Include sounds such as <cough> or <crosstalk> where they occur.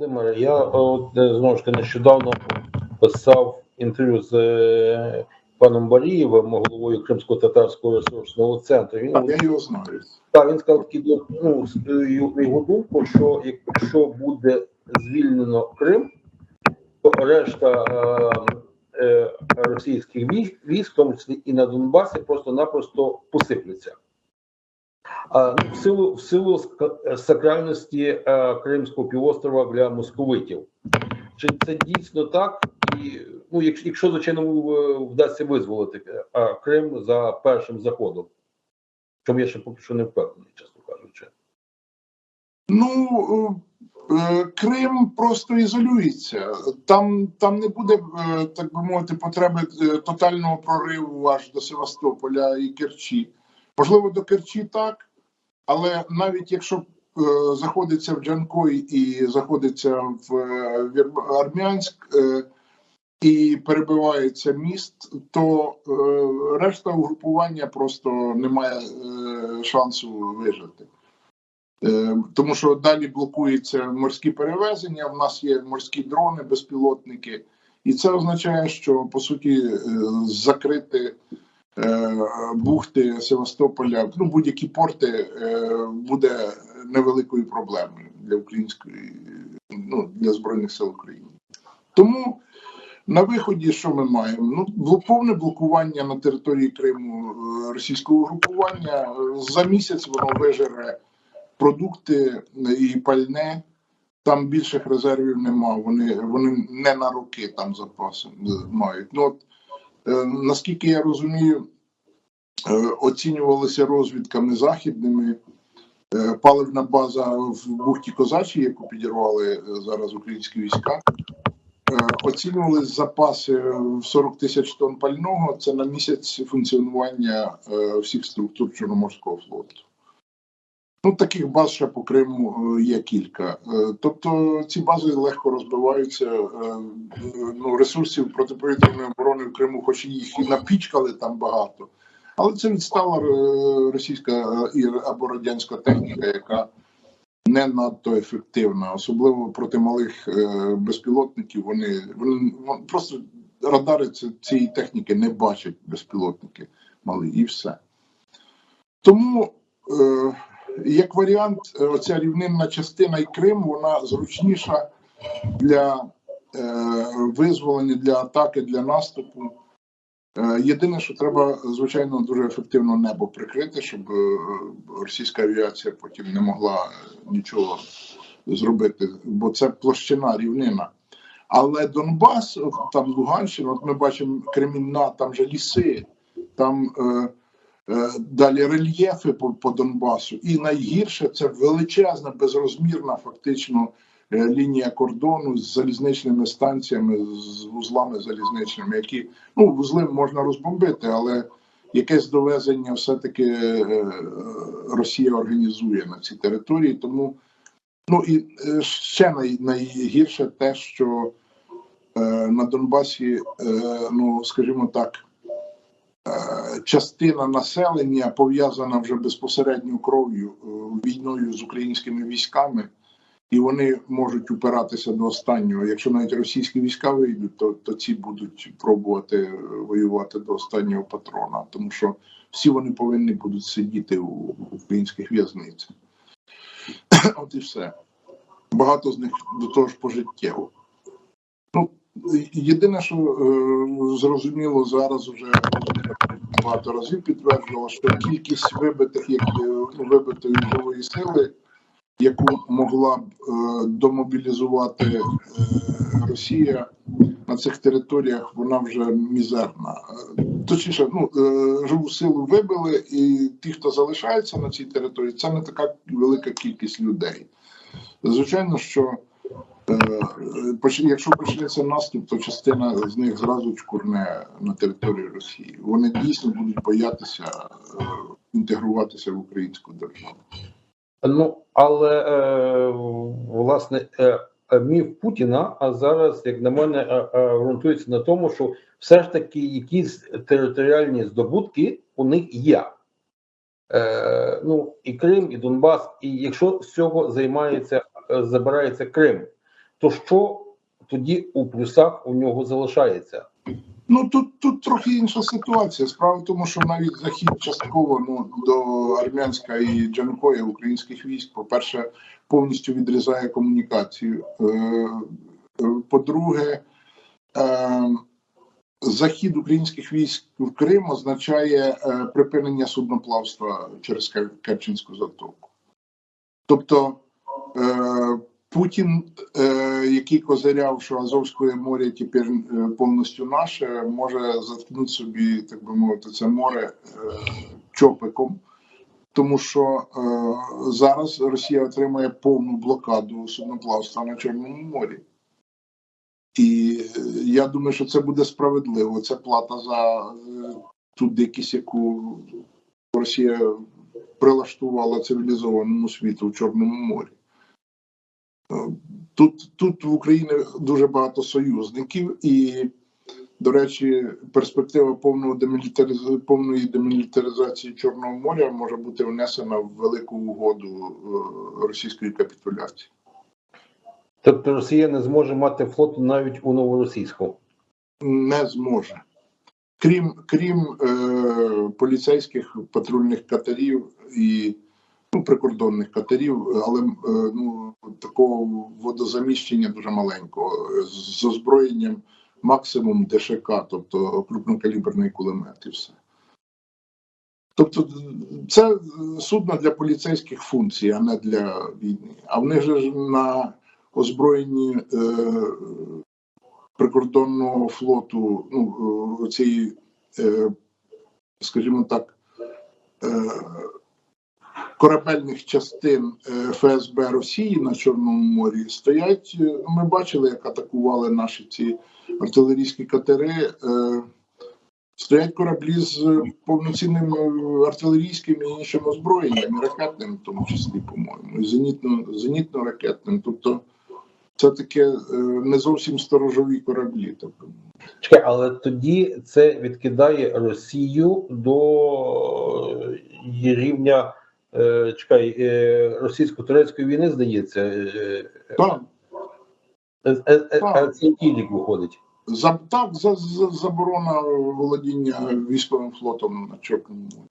Володимире, я от е, знову ж таки нещодавно писав інтерв'ю з е, паном Барієвим, головою Кримсько-татарського ресурсного центру. Він, Так, я його знаю. так, він сказав такі ну, е, його думку, що якщо буде звільнено Крим, то решта е, е, російських військ, військ, в тому числі і на Донбасі, просто-напросто посипляться. Ну, в силу в силу ска- сакральності е, Кримського півострова для московитів. Чи це дійсно так? І ну, якщо, якщо звичайно вдасться визволити е, Крим за першим заходом, чому я ще поки що не впевнений, чесно кажучи. Ну е, е, Крим просто ізолюється. Там, там не буде, е, так би мовити, потреби е, тотального прориву аж до Севастополя і Керчі. Можливо, до Керчі так, але навіть якщо е, заходиться в Джанкой і заходиться в е, Армянськ е, і перебивається міст, то решта угрупування просто не має шансу вижити. Тому що далі блокуються морські перевезення. В нас є морські дрони, безпілотники, і це означає, що по суті закрити бухти Севастополя, ну будь-які порти е, буде невеликою проблемою для української, ну для збройних сил України. Тому на виході, що ми маємо? Ну, повне блокування на території Криму е, російського групування. Е, За місяць воно вижере продукти і пальне. Там більших резервів нема. Вони, вони не на роки там запаси е, мають. Ну, от, е, наскільки я розумію, е, оцінювалися розвідками західними. Е, Паливна база в бухті Козачі, яку підірвали е, зараз українські війська, Е, оцінювали запаси в 40 тисяч тонн пального. Це на місяць функціонування е, всіх структур Чорноморського флоту. Ну, таких баз ще по Криму е, є кілька. Е, Тобто ці бази легко розбиваються. Е, Ну, ресурсів протиповітряної оборони в Криму, хоч їх і напічкали там багато, але це відстала російська або радянська техніка, яка не надто ефективна, особливо проти малих безпілотників. Вони, вони просто радари цієї техніки не бачать безпілотники малі, і все. Тому, як варіант, е, оця рівнинна частина і Крим, вона зручніша для е, визволення, для атаки, для наступу. Е, Єдине, що треба, звичайно, дуже ефективно небо прикрити, щоб е, російська авіація потім не могла нічого зробити, бо це площина рівнина. Але Донбас, от там Луганщина, от ми бачимо Кремінна, там же ліси, там е, е, далі рельєфи по, по Донбасу. І найгірше це величезна, безрозмірна фактично е, лінія кордону з залізничними станціями, з вузлами залізничними, які ну вузли можна розбомбити, але якесь довезення все-таки е, Росія організує на цій території. Тому ну і е, ще най, найгірше те, що е, на Донбасі, е, ну скажімо так. Е, Частина населення пов'язана вже безпосередньо кров'ю е, війною з українськими військами, і вони можуть упиратися до останнього. Якщо навіть російські війська вийдуть, то, то ці будуть пробувати е, воювати до останнього патрона, тому що всі вони повинні будуть сидіти у українських в'язницях. <clears throat> От і все. Багато з них до того ж пожиттєво. Ну, єдине, що е, зрозуміло зараз вже багато разів підтверджувало, що кількість вибитих як е, вибитої живої сили, яку могла б е, домобілізувати е, Росія на цих територіях, вона вже мізерна. Е, Точніше, ну е, живу силу вибили, і ті, хто залишається на цій території, це не така велика кількість людей. Звичайно, що якщо почнеться наступ, то частина з них зразу чкурне на території Росії. Вони дійсно будуть боятися е, інтегруватися в українську державу. Ну, але е, власне е, е, міф Путіна, а зараз, як на мене, е, е, ґрунтується на тому, що все ж таки якісь територіальні здобутки у них є. Е, ну, і Крим, і Донбас, і якщо з цього займається, е, забирається Крим, то що тоді у плюсах у нього залишається? Ну тут, тут трохи інша ситуація. Справа в тому, що навіть захід частково ну, до Армянська і Джанкоя українських військ, по-перше, повністю відрізає комунікацію. Е, е, По-друге, е, захід українських військ в Крим означає припинення судноплавства через Кер- Керченську затоку. Тобто Путін, е, який козиряв, що Азовське море тепер е, повністю наше, може заткнути собі, так би мовити, це море е, чопиком, тому що зараз Росія отримує повну блокаду судноплавства на Чорному морі. І я думаю, що це буде справедливо. Це плата за ту дикість, яку Росія прилаштувала цивілізованому світу в Чорному морі. Е, Тут, тут в Україні дуже багато союзників, і, до речі, перспектива повного демілітариз... повної демілітаризації Чорного моря може бути внесена в велику угоду е, російської капітуляції. Тобто Росія не зможе мати флоту навіть у новоросійську. Не зможе. Крім, крім е, поліцейських патрульних катерів і ну, прикордонних катерів, але е, ну, такого водозаміщення дуже маленького, з озброєнням максимум ДШК, тобто крупнокаліберний кулемет і все. Тобто це судно для поліцейських функцій, а не для війни. А в них же на озброєнні е, прикордонного флоту, ну, е, цієї, е, скажімо так, е, корабельних частин е, ФСБ Росії на Чорному морі стоять. е, Ми бачили, як атакували наші ці артилерійські катери. е, Стоять кораблі з повноцінним артилерійським і іншим озброєнням, ракетним, в тому числі, по-моєму, і зенітно, зенітно-ракетним. Тобто це таке не зовсім сторожові кораблі. Чекай, але тоді це відкидає Росію до рівня е, чекай, е, російсько-турецької війни, здається. Е, так, е, е, е, е, рік виходить. за, так за, за, заборона володіння військовим флотом на Чорному морі.